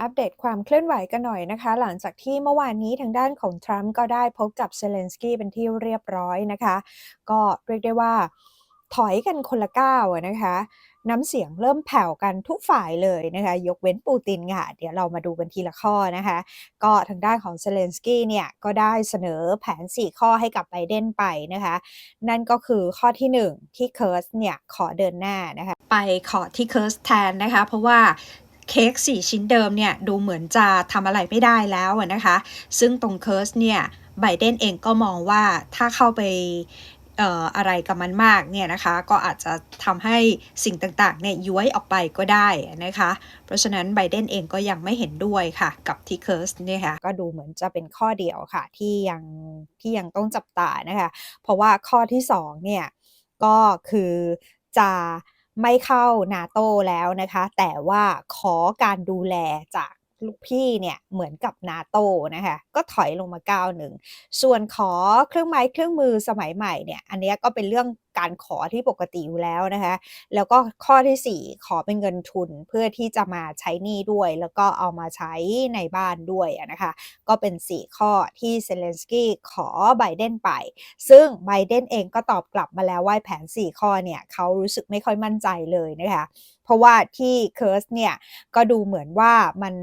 อัปเดตความเคลื่อนไหวกันหน่อยนะคะ หลังจากที่เมื่อวานนี้ทางด้านของทรัมป์ก็ได้พบกับเซเลนสกี้เป็นที่เรียบร้อยนะคะ ก็เรียกได้ว่าถอยกันคนละก้าวนะคะน้ำเสียงเริ่มแผ่วกันทุกฝ่ายเลยนะคะ ยกเว้นปูตินค่ะ เดี๋ยวเรามาดูกันทีละข้อนะคะ ก็ทางด้านของเซเลนสกี้เนี่ย ก็ได้เสนอแผน 4 ข้อให้กับไบเดนไปนะคะ นั่นก็คือข้อที่ 1 ที่เคิร์สเนี่ย ขอเดินหน้านะคะ ไปขอที่เคิร์สแทนนะคะ เพราะว่า เค้ก4 ชิ้นเดิมเนี่ยดูเหมือนจะทำอะไรไม่ได้แล้วนะคะ ซึ่งตรงเคิร์สเนี่ยไบเดนเองก็มองว่าถ้าเข้าไปเอ่ออะไรกับมันมากเนี่ยนะคะ ก็อาจจะทำให้สิ่งต่างๆเนี่ยย้วยออกไปก็ได้นะคะ เพราะฉะนั้นไบเดนเองก็ยังไม่เห็นด้วยค่ะ กับที่เคิร์สเนี่ยค่ะก็ดูเหมือนจะเป็นข้อเดียวค่ะ ที่ยังที่ยังต้องจับตานะคะ เพราะว่าข้อที่2เนี่ยก็คือจะ ไม่เข้านาโตแล้วนะคะ แต่ว่าขอการดูแลจาก ลูกพี่เนี่ยเหมือนกับนาโตนะคะก็ถอยลงมาก้าวหนึ่ง ส่วนขอเครื่องไม้เครื่องมือสมัยใหม่เนี่ยอันนี้ก็เป็นเรื่องการขอที่ปกติอยู่แล้วนะคะ แล้วก็ข้อที่ 4 ขอเป็นเงินทุนเพื่อที่จะมาใช้หนี้ด้วย แล้วก็เอามาใช้ในบ้านด้วยนะคะ ก็เป็น 4 ข้อที่เซเลนสกี้ขอไบเดนไป ซึ่งไบเดนเองก็ตอบกลับมาแล้วว่าแผน 4 ข้อเนี่ยเขารู้สึกไม่ค่อยมั่นใจเลยนะคะ เพราะว่าที่เคิร์สเนี่ยก็ดูเหมือนว่ามัน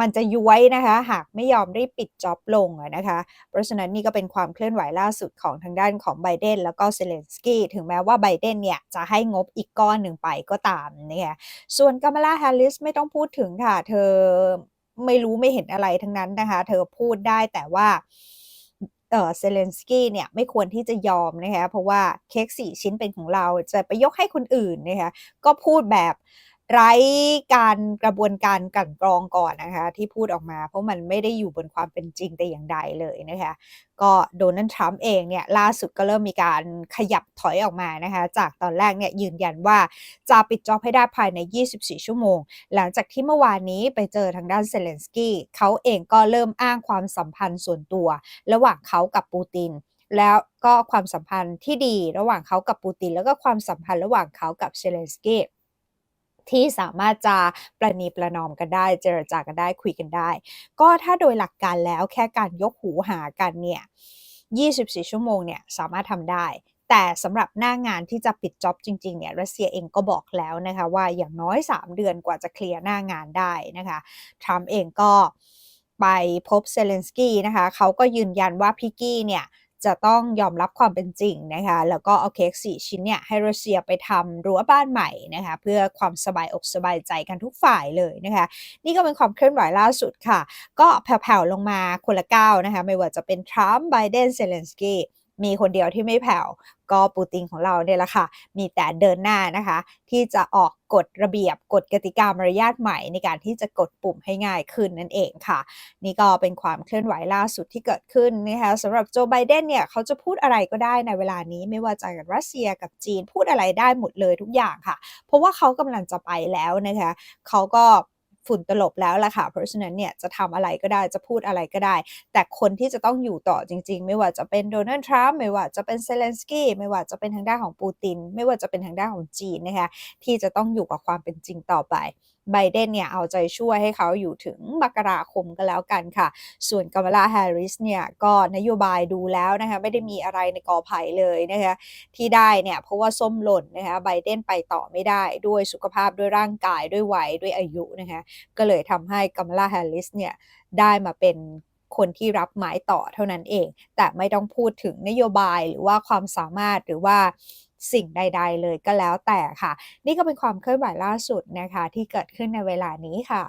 มันจะย้วยนะคะ หากไม่ยอมรีบปิดจ็อบลงนะคะ เพราะฉะนั้นนี่ก็เป็นความเคลื่อนไหวล่าสุดของทางด้านของไบเดนแล้วก็เซเลนสกี้ถึงแม้ว่าไบเดนเนี่ย จะให้งบอีกก้อนหนึ่งไปก็ตามนะคะส่วนกัมลาแฮร์ริสไม่ต้องพูดถึงค่ะ เธอไม่รู้ไม่เห็นอะไรทั้งนั้นนะคะ เธอพูดได้แต่ว่า เออเซเลนสกี้เนี่ยไม่ควรที่จะยอมนะคะเพราะว่าเค้กสี่ชิ้นเป็นของเราจะไปยกให้คนอื่นนะคะก็พูดแบบ ไร้การกระบวนการกลั่นกรองก่อนนะคะที่พูดออกมา เพราะมันไม่ได้อยู่บนความเป็นจริงแต่อย่างใดเลยนะคะก็โดนัลด์ทรัมป์เองเนี่ยล่าสุดก็เริ่มมีการขยับถอยออกมานะคะจากตอนแรกเนี่ยยืนยันว่าจะปิดจอบให้ได้ภายใน 24 ชั่วโมง หลังจากที่เมื่อวานนี้ไปเจอทางด้านเซเลนสกี้เขาเองก็เริ่มอ้างความสัมพันธ์ส่วนตัว ระหว่างเขากับปูตินแล้วก็ความสัมพันธ์ที่ดีระหว่างเขากับปูติน แล้วก็ความสัมพันธ์ระหว่างเขากับเซเลนสกี้ ที่สามารถจะประนีประนอมกันได้ เจรจากันได้คุยกันได้ ก็ถ้าโดยหลักการแล้วแค่การยกหูหากันเนี่ย 24 ชั่วโมงเนี่ยสามารถทำได้แต่สำหรับหน้างานที่จะปิดจ็อบจริงๆเนี่ยรัสเซียเองก็บอกแล้วนะคะว่าอย่างน้อย 3 เดือนกว่าจะเคลียร์หน้างานได้นะคะทรัมป์เองก็ไปพบเซเลนสกี้นะคะเขาก็ยืนยันว่าพิกกี้เนี่ย จะต้องยอมรับความเป็นจริงนะคะ แล้วก็เอาเค้กสี่ชิ้นเนี่ยให้รัสเซียไปทำรั้วบ้านใหม่นะคะ เพื่อความสบายอกสบายใจกันทุกฝ่ายเลยนะคะ นี่ก็เป็นความเคลื่อนไหวล่าสุดค่ะ ก็แผ่วๆลงมาคนละก้าวนะคะ ไม่ว่าจะเป็นทรัมป์ไบเดนเซเลนสกี้ มีคนเดียวที่ไม่แผ่วก็ปูตินของเราเนี่ยแหละค่ะ มีแต่เดินหน้านะคะ ที่จะออกกฎระเบียบกฎกติกามารยาทใหม่ในการที่จะกดปุ่มให้ง่ายขึ้นนั่นเองค่ะ นี่ก็เป็นความเคลื่อนไหวล่าสุดที่เกิดขึ้นนะคะสำหรับโจไบเดนเนี่ยเขาจะพูดอะไรก็ได้ในเวลานี้ไม่ว่าจะกับรัสเซียกับจีนพูดอะไรได้หมดเลยทุกอย่างค่ะ เพราะว่าเขากำลังจะไปแล้วนะคะเขาก็ ฝุ่นตลบแล้วล่ะค่ะ เพราะฉะนั้นเนี่ยจะทำอะไรก็ได้จะพูดอะไรก็ได้ แต่คนที่จะต้องอยู่ต่อจริง ๆ ไม่ว่าจะเป็นโดนัลด์ทรัมป์ไม่ว่าจะเป็นเซเลนสกี้ไม่ว่าจะเป็นทางด้านของปูติน ไม่ว่าจะเป็นทางด้านของจีนนะคะที่จะต้องอยู่กับความเป็นจริงต่อไป ไบเดนเนี่ยเอาใจช่วยให้เขาอยู่ถึงมกราคมก็แล้วกันค่ะ ส่วนกัมลาแฮร์ริสเนี่ยก็นโยบายดูแล้วนะคะไม่ได้มีอะไรในกอไผ่เลยนะคะที่ได้เนี่ยเพราะว่าส้มหล่นนะคะไบเดนไปต่อไม่ได้ด้วยสุขภาพด้วยร่างกายด้วยวัยด้วยอายุนะคะก็เลยทำให้กัมลาแฮร์ริสเนี่ยได้มาเป็นคนที่รับหมายต่อเท่านั้นเอง แต่ไม่ต้องพูดถึงนโยบายหรือว่าความสามารถหรือว่า สิ่งใด ๆ เลยก็แล้วแต่ค่ะ นี่ก็เป็นความเคลื่อนไหวล่าสุดนะคะ ที่เกิดขึ้นในเวลานี้ค่ะ